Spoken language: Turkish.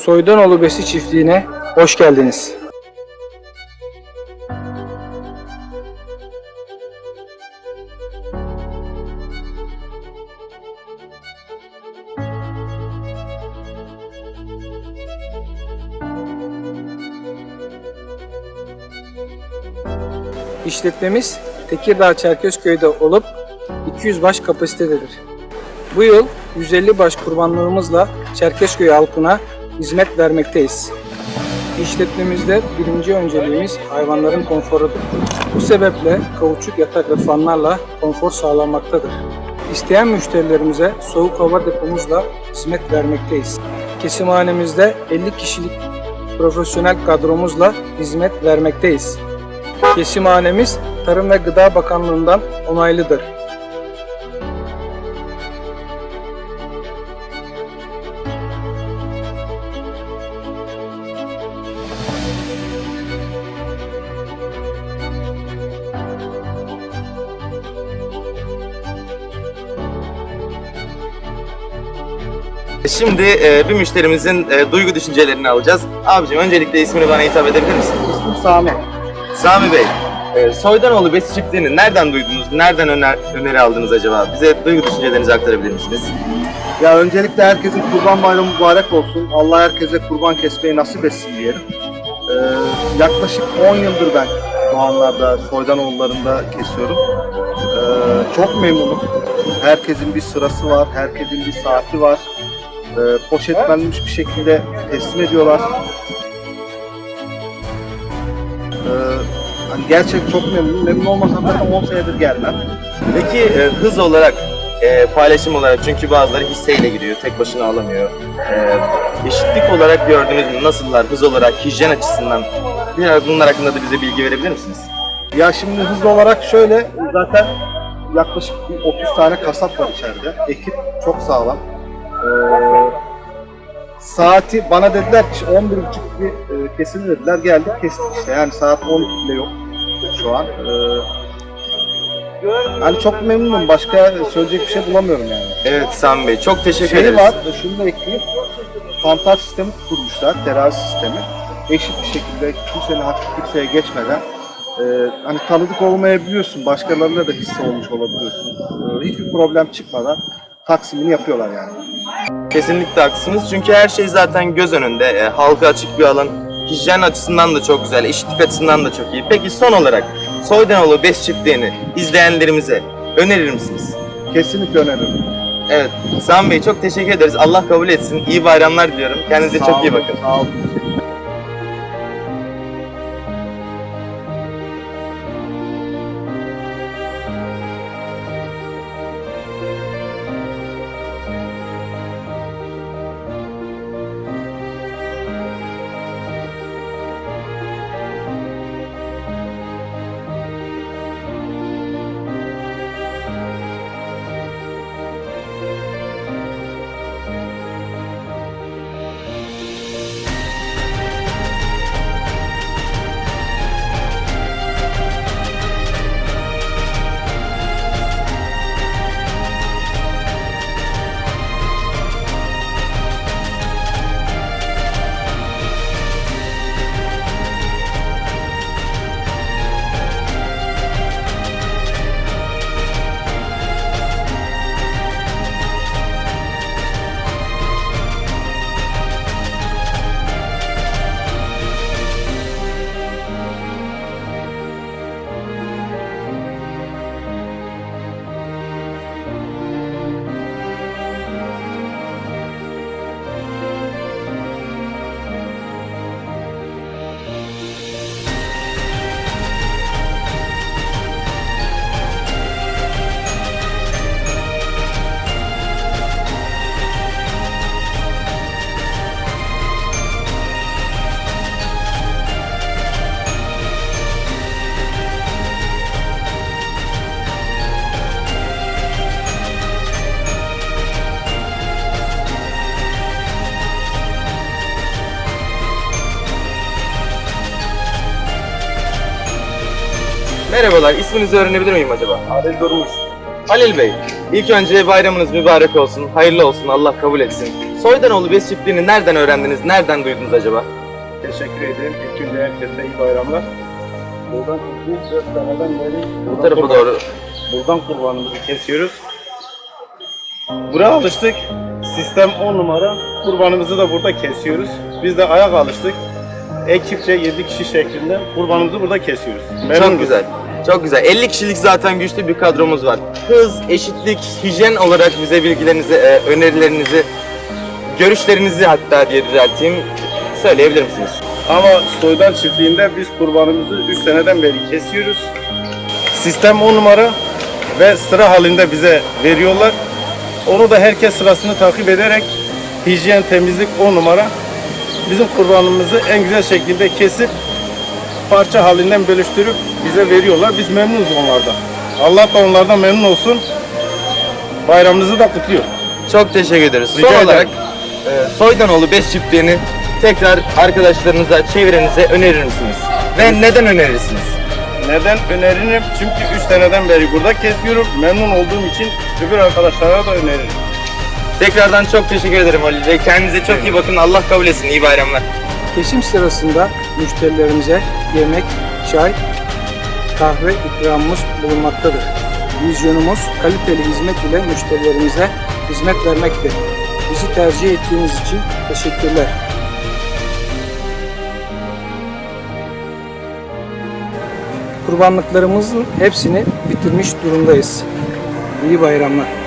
Soydanoğlu Besi Çiftliği'ne hoş geldiniz. İşletmemiz Tekirdağ Çerkezköy'de olup 200 baş kapasitededir. Bu yıl 150 baş kurbanlığımızla Çerkezköy halkına hizmet vermekteyiz. İşletmemizde birinci önceliğimiz hayvanların konforudur. Bu sebeple kauçuk yatak ve fanlarla konfor sağlanmaktadır. İsteyen müşterilerimize soğuk hava depomuzla hizmet vermekteyiz. Kesimhanemizde 50 kişilik profesyonel kadromuzla hizmet vermekteyiz. Kesimhanemiz Tarım ve Gıda Bakanlığı'ndan onaylıdır. Şimdi e, bir müşterimizin e, duygu düşüncelerini alacağız. Abicim öncelikle ismini bana hitap edebilir misin? İsmim Sami. Sami Bey, e, Soydanoğlu Besi Çiftliği'ni nereden duydunuz? Nereden öner, öneri aldınız acaba? Bize duygu düşüncelerinizi aktarabilir misiniz? Ya öncelikle herkesin kurban bayramı mübarek olsun. Allah herkese kurban kesmeyi nasip etsin diyelim. Ee, yaklaşık 10 yıldır ben Doğanlar'da, Soydanoğulları'nda kesiyorum. Ee, çok memnunum. Herkesin bir sırası var, herkesin bir saati var. Ee, poşetlenmiş bir şekilde teslim ediyorlar. Ee, hani gerçekten çok memnunum. Memnun olmasam zaten 10 senedir gelmem. Peki e, hız olarak, e, paylaşım olarak çünkü bazıları hisseyle giriyor, tek başına alamıyor. E, eşitlik olarak gördünüz mü? Nasıllar hız olarak, hijyen açısından? Biraz bunlar hakkında da bize bilgi verebilir misiniz? Ya şimdi hızlı olarak şöyle zaten yaklaşık bir 30 tane kasap var içeride. Ekip çok sağlam. Ee, saati bana dediler ki 11.30 bir e, kesin dediler. Geldik kestik işte. Yani saat 10 bile yok şu an. Ee, hani çok memnunum. Başka söyleyecek bir şey bulamıyorum yani. Evet Sami Bey, çok teşekkür Şey ederiz. var, şunu da ekleyeyim. Kantar sistemi kurmuşlar, terazi sistemi. Eşit bir şekilde kimsenin hakkı kimseye geçmeden e, hani tanıdık olmayabiliyorsun, başkalarına da hisse olmuş olabiliyorsun. E, hiçbir problem çıkmadan taksimini yapıyorlar yani. Kesinlikle haklısınız çünkü her şey zaten göz önünde. E, halka açık bir alan. Hijyen açısından da çok güzel, eşitlik açısından da çok iyi. Peki son olarak Soydanoğlu Bes Çiftliği'ni izleyenlerimize önerir misiniz? Kesinlikle öneririm. Evet, Sami Bey çok teşekkür ederiz. Allah kabul etsin. İyi bayramlar diliyorum. Kendinize Sağ çok iyi olun, bakın. Sağ olun. Merhabalar, isminizi öğrenebilir miyim acaba? Adil Durmuş. Halil Bey, ilk önce bayramınız mübarek olsun, hayırlı olsun, Allah kabul etsin. Soydanoğlu Bes çiftliğini nereden öğrendiniz, nereden duydunuz acaba? Teşekkür ederim. İlk önce herkese iyi bayramlar. Buradan 2-4 seneden beri Bu tarafa doğru. buradan kurbanımızı kesiyoruz. Buraya alıştık. Sistem 10 numara. Kurbanımızı da burada kesiyoruz. Biz de ayak alıştık. Ekipçe 7 kişi şeklinde kurbanımızı burada kesiyoruz. Memnunuz. Çok güzel. Çok güzel. 50 kişilik zaten güçlü bir kadromuz var. Hız, eşitlik, hijyen olarak bize bilgilerinizi, e, önerilerinizi, görüşlerinizi hatta diye düzelteyim söyleyebilir misiniz? Ama soydan çiftliğinde biz kurbanımızı 3 seneden beri kesiyoruz. Sistem 10 numara ve sıra halinde bize veriyorlar. Onu da herkes sırasını takip ederek hijyen, temizlik 10 numara bizim kurbanımızı en güzel şekilde kesip parça halinden bölüştürüp bize veriyorlar. Biz memnunuz onlardan. Allah da onlardan memnun olsun. Bayramınızı da kutluyor. Çok teşekkür ederiz. Rica Son ederim. olarak e, Soydanoğlu Bes çiftliğini tekrar arkadaşlarınıza, çevrenize önerir misiniz? Ve neden önerirsiniz? Neden öneririm? Çünkü 3 seneden beri burada kesiyorum. Memnun olduğum için öbür arkadaşlara da öneririm. Tekrardan çok teşekkür ederim Halil Bey. Kendinize çok iyi bakın. Allah kabul etsin. İyi bayramlar. Kesim sırasında müşterilerimize yemek, çay, kahve ikramımız bulunmaktadır. Vizyonumuz kaliteli hizmet ile müşterilerimize hizmet vermektir. Bizi tercih ettiğiniz için teşekkürler. Kurbanlıklarımızın hepsini bitirmiş durumdayız. İyi bayramlar.